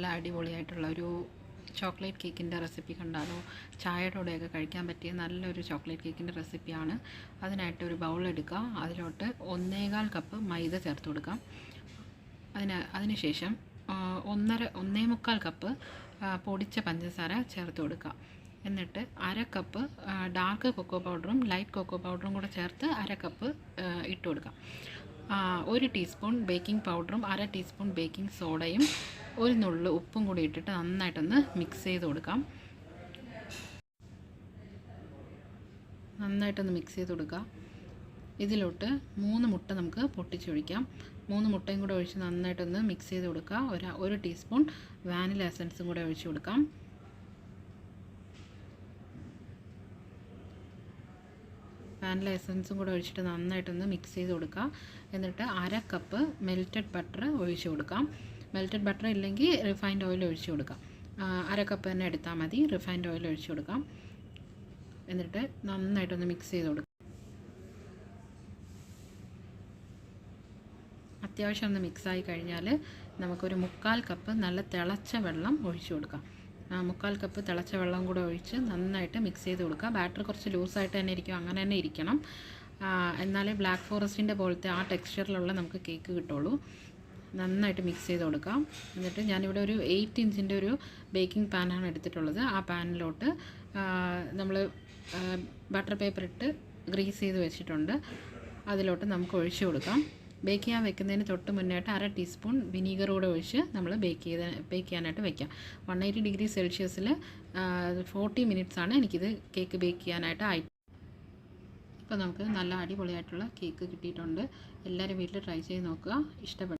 നല്ല അടിപൊളിയായിട്ടുള്ള ഒരു ചോക്ലേറ്റ് കേക്കിന്റെ റെസിപ്പി കണ്ടാലോ? ചായയുടെ കൂടെയൊക്കെ കഴിക്കാൻ പറ്റിയ നല്ലൊരു ചോക്ലേറ്റ് കേക്കിന്റെ റെസിപ്പിയാണ്. അതിനായിട്ട് ഒരു ബൗൾ എടുക്കുക. അതിലോട്ട് ഒന്നേകാൽ കപ്പ് മൈദ ചേർത്ത് കൊടുക്കാം. അതിന് അതിനുശേഷം ഒന്നര ഒന്നേ മുക്കാൽ കപ്പ് പൊടിച്ച പഞ്ചസാര ചേർത്ത് കൊടുക്കുക. എന്നിട്ട് അര കപ്പ് ഡാർക്ക് കൊക്കോ പൗഡറും ലൈറ്റ് കൊക്കോ പൗഡറും കൂടെ ചേർത്ത് അര കപ്പ് ഇട്ട് കൊടുക്കാം. ഒരു ടീസ്പൂൺ ബേക്കിംഗ് പൗഡറും അര ടീസ്പൂൺ ബേക്കിംഗ് സോഡയും ഒരു നുള്ളു ഉപ്പും കൂടി ഇട്ടിട്ട് നന്നായിട്ടൊന്ന് മിക്സ് ചെയ്ത് കൊടുക്കാം. നന്നായിട്ടൊന്ന് മിക്സ് ചെയ്ത് കൊടുക്കുക. ഇതിലോട്ട് മൂന്ന് മുട്ട നമുക്ക് പൊട്ടിച്ചൊഴിക്കാം മൂന്ന് മുട്ടയും കൂടെ ഒഴിച്ച് നന്നായിട്ടൊന്ന് മിക്സ് ചെയ്ത് കൊടുക്കുക. ഒരു ഒരു ടീസ്പൂൺ വാനില എസൻസും കൂടെ ഒഴിച്ച് കൊടുക്കാം. വാനില എസൻസും കൂടെ ഒഴിച്ചിട്ട് നന്നായിട്ടൊന്ന് മിക്സ് ചെയ്ത് കൊടുക്കുക. എന്നിട്ട് അര കപ്പ് മെൽറ്റഡ് ബട്ടർ ഒഴിച്ച് കൊടുക്കാം. മെൽറ്റഡ് ബട്ടർ ഇല്ലെങ്കിൽ റിഫൈൻഡ് ഓയിൽ ഒഴിച്ച് കൊടുക്കാം. അര കപ്പ് തന്നെ എടുത്താൽ മതി. റിഫൈൻഡ് ഓയിൽ ഒഴിച്ച് കൊടുക്കാം. എന്നിട്ട് നന്നായിട്ടൊന്ന് മിക്സ് ചെയ്ത് കൊടുക്കാം. അത്യാവശ്യം ഒന്ന് മിക്സായി കഴിഞ്ഞാൽ നമുക്കൊരു മുക്കാൽ കപ്പ് നല്ല തിളച്ച വെള്ളം ഒഴിച്ചു കൊടുക്കാം. മുക്കാൽ കപ്പ് തിളച്ച വെള്ളം കൂടെ ഒഴിച്ച് നന്നായിട്ട് മിക്സ് ചെയ്ത് കൊടുക്കുക. ബാറ്റർ കുറച്ച് ലൂസായിട്ട് തന്നെ ഇരിക്കും. അങ്ങനെ തന്നെ ഇരിക്കണം. എന്നാലേ ബ്ലാക്ക് ഫോറസ്റ്റിന്റെ പോലത്തെ ആ ടെക്സ്ചറിലുള്ള നമുക്ക് കേക്ക് കിട്ടുള്ളൂ. നന്നായിട്ട് മിക്സ് ചെയ്ത് കൊടുക്കാം. എന്നിട്ട് ഞാനിവിടെ ഒരു എയ്റ്റ് ഇഞ്ചിന്റെ ഒരു ബേക്കിംഗ് പാനാണ് എടുത്തിട്ടുള്ളത്. ആ പാനിലോട്ട് നമ്മൾ ബട്ടർ പേപ്പർ ഇട്ട് ഗ്രീസ് ചെയ്ത് വെച്ചിട്ടുണ്ട്. അതിലോട്ട് നമുക്ക് ഒഴിച്ചു കൊടുക്കാം. ബേക്ക് ചെയ്യാൻ വെക്കുന്നതിന് തൊട്ട് മുന്നായിട്ട് അര ടീസ്പൂൺ വിനീഗർ കൂടെ ഒഴിച്ച് നമ്മൾ ബേക്ക് ചെയ്ത് ബേക്ക് ചെയ്യാനായിട്ട് വെക്കാം. വൺ എയ്റ്റി ഡിഗ്രി സെൽഷ്യസിൽ ഫോർട്ടി ആണ് എനിക്കിത് കേക്ക് ബേക്ക് ചെയ്യാനായിട്ട് ആയി. ഇപ്പോൾ നമുക്ക് നല്ല അടിപൊളിയായിട്ടുള്ള കേക്ക് കിട്ടിയിട്ടുണ്ട്. എല്ലാവരും വീട്ടിൽ ട്രൈ ചെയ്ത് നോക്കുക. ഇഷ്ടപ്പെട്ടു